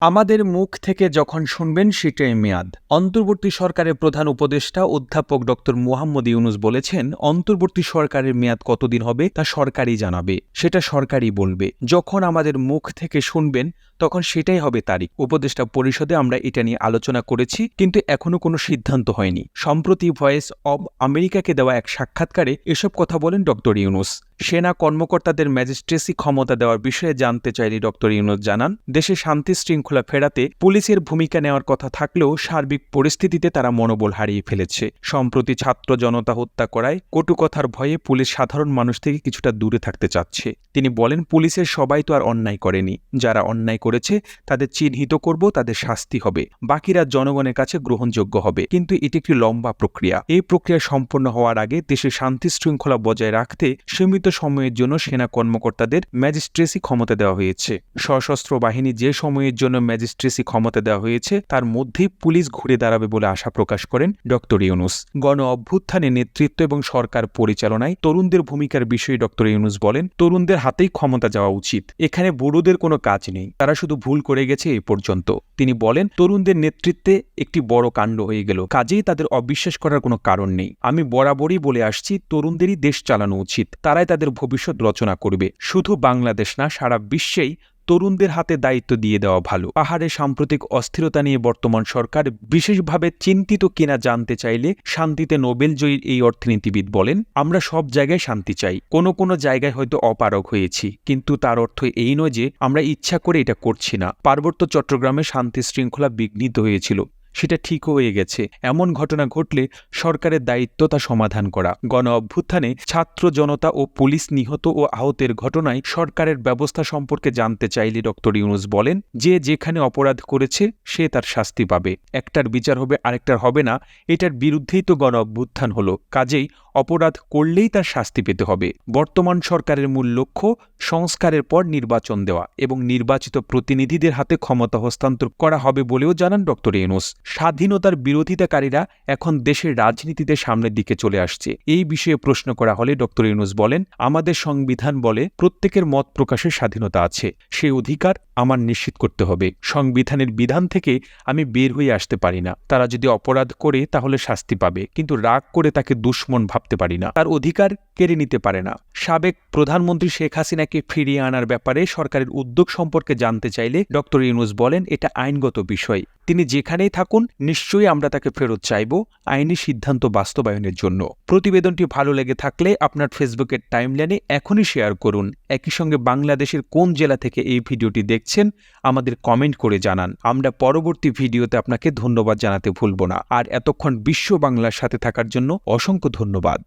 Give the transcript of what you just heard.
আমাদের মুখ থেকে যখন শুনবেন সেটাই মেয়াদ। অন্তর্বর্তী সরকারের প্রধান উপদেষ্টা অধ্যাপক ডক্টর মুহাম্মদ ইউনুস বলেছেন, অন্তর্বর্তী সরকারের মেয়াদ কতদিন হবে তা সরকারই জানাবে। সেটা সরকারই বলবে। যখন আমাদের মুখ থেকে শুনবেন তখন সেটাই হবে তারিখ। উপদেষ্টা পরিষদে আমরা এটা নিয়ে আলোচনা করেছি, কিন্তু এখনও কোনো সিদ্ধান্ত হয়নি। সম্প্রতি ভয়েস অব আমেরিকাকে দেওয়া এক সাক্ষাৎকারে এসব কথা বলেন ড ইউনুস। সেনা কর্মকর্তাদের ম্যাজিস্ট্রেসি ক্ষমতা দেওয়ার বিষয়ে জানতে চাইলে ড ইউনুস জানান, দেশে শান্তি শৃঙ্খলা ফেরাতে পুলিশের ভূমিকা নেওয়ার কথা থাকলেও সার্বিক পরিস্থিতিতে তারা মনোবল হারিয়ে ফেলেছে। সম্প্রতি ছাত্র জনতা হত্যা করায় কটুকথার ভয়ে পুলিশ সাধারণ মানুষ থেকে কিছুটা দূরে থাকতে চাচ্ছে। তিনি বলেন, পুলিশের সবাই তো আর অন্যায় করেনি। যারা অন্যায় করেছে, তাদের চিহ্নিত করব, তাদের শাস্তি হবে। বাকিরা জনগণের কাছে গ্রহণযোগ্য হবে। কিন্তু এটি একটি লম্বা প্রক্রিয়া। এই প্রক্রিয়া সম্পন্ন হওয়ার আগে দেশে শান্তি শৃঙ্খলা বজায় রাখতে সীমিত সময়ের জন্য সেনা কর্মকর্তাদের ম্যাজিস্ট্রেসি ক্ষমতা দেওয়া হয়েছে। সশস্ত্র বাহিনী যে সময়ের জন্য ম্যাজিস্ট্রেসি ক্ষমতা দেওয়া হয়েছে, তার মধ্যেই পুলিশ ঘুরে দাঁড়াবে বলে আশা প্রকাশ করেন ড. ইউনুস। গণ অভ্যুত্থানে নেতৃত্ব এবং সরকার পরিচালনায় তরুণদের ভূমিকার বিষয়ে ড. ইউনুস বলেন, তরুণদের হাতেই ক্ষমতা যাওয়া উচিত। এখানে বুড়োদের কোনো কাজ নেই। তারা শুধু ভুল করে গেছে এই পর্যন্ত। তিনি বলেন, তরুণদের নেতৃত্বে একটি বড় কাণ্ড হয়ে গেল। কাজেই তাদের অবিশ্বাস করার কোনো কারণ নেই। আমি বরাবরই বলে আসছি, তরুণদেরই দেশ চালানো উচিত। তারাই তাদের ভবিষ্যৎ রচনা করবে। শুধু বাংলাদেশ না, সারা বিশ্বেই তরুণদের হাতে দায়িত্ব দিয়ে দেওয়া ভালো। পাহাড়ে সাম্প্রতিক অস্থিরতা নিয়ে বর্তমান সরকার বিশেষভাবে চিন্তিত কিনা জানতে চাইলে শান্তিতে নোবেল জয়ীর এই অর্থনীতিবিদ বলেন, আমরা সব জায়গায় শান্তি চাই। কোনো কোনো জায়গায় হয়তো অপারগ হয়েছি। কিন্তু তার অর্থ এই নয় যে আমরা ইচ্ছা করে এটা করছি না। পার্বত্য চট্টগ্রামে শান্তি শৃঙ্খলা বিঘ্নিত হয়েছিল। সেটা ঠিক হয়ে গেছে। এমন ঘটনা ঘটলে সরকারের দায়িত্ব তা সমাধান করা। গণ অভ্যুত্থানে ছাত্র জনতা ও পুলিশ নিহত ও আহতের ঘটনায় সরকারের ব্যবস্থা সম্পর্কে জানতে চাইলে ডক্টর ইউনুস বলেন, যে যেখানে অপরাধ করেছে, সে তার শাস্তি পাবে। একটার বিচার হবে, আরেকটার হবে না, এটার বিরুদ্ধেই তো গণ অভ্যুত্থান হলো। কাজেই অপরাধ করলেই তার শাস্তি পেতে হবে। বর্তমান সরকারের মূল লক্ষ্য, সংস্কারের পর নির্বাচন দেওয়া এবং নির্বাচিত প্রতিনিধিদের হাতে ক্ষমতা হস্তান্তর করা হবে বলেও জানান ডক্টর ইউনুস। স্বাধীনতার বিরোধিতাকারীরা এখন দেশের রাজনীতিতে সামনের দিকে চলে আসছে। এই বিষয়ে প্রশ্ন করা হলে ডক্টর ইউনুস বলেন, আমাদের সংবিধান বলে প্রত্যেকের মত প্রকাশের স্বাধীনতা আছে। সেই অধিকার আমার নিশ্চিত করতে হবে। সংবিধানের বিধান থেকে আমি বের হয়ে আসতে পারি না। তারা যদি অপরাধ করে তাহলে শাস্তি পাবে। কিন্তু রাগ করে তাকে দুশ্মন ভাবতে পারি না। তার অধিকার কেড়ে নিতে পারে না। সাবেক প্রধানমন্ত্রী শেখ হাসিনাকে ফিরিয়ে আনার ব্যাপারে সরকারের উদ্যোগ সম্পর্কে জানতে চাইলে ডক্টর ইউনুস বলেন, এটা আইনগত বিষয়। তিনি যেখানেই থাকুন, নিশ্চয়ই আমরা তাকে ফেরত চাইব আইনি সিদ্ধান্ত বাস্তবায়নের জন্য। প্রতিবেদনটি ভালো লেগে থাকলে আপনার ফেসবুকের টাইমলাইনে এখনই শেয়ার করুন। একই সঙ্গে বাংলাদেশের কোন জেলা থেকে এই ভিডিওটি দেখছেন, আমাদের কমেন্ট করে জানান। আমরা পরবর্তী ভিডিওতে আপনাকে ধন্যবাদ জানাতে ভুলব না। আর এতক্ষণ বিশ্ব বাংলার সাথে থাকার জন্য অসংখ্য ধন্যবাদ।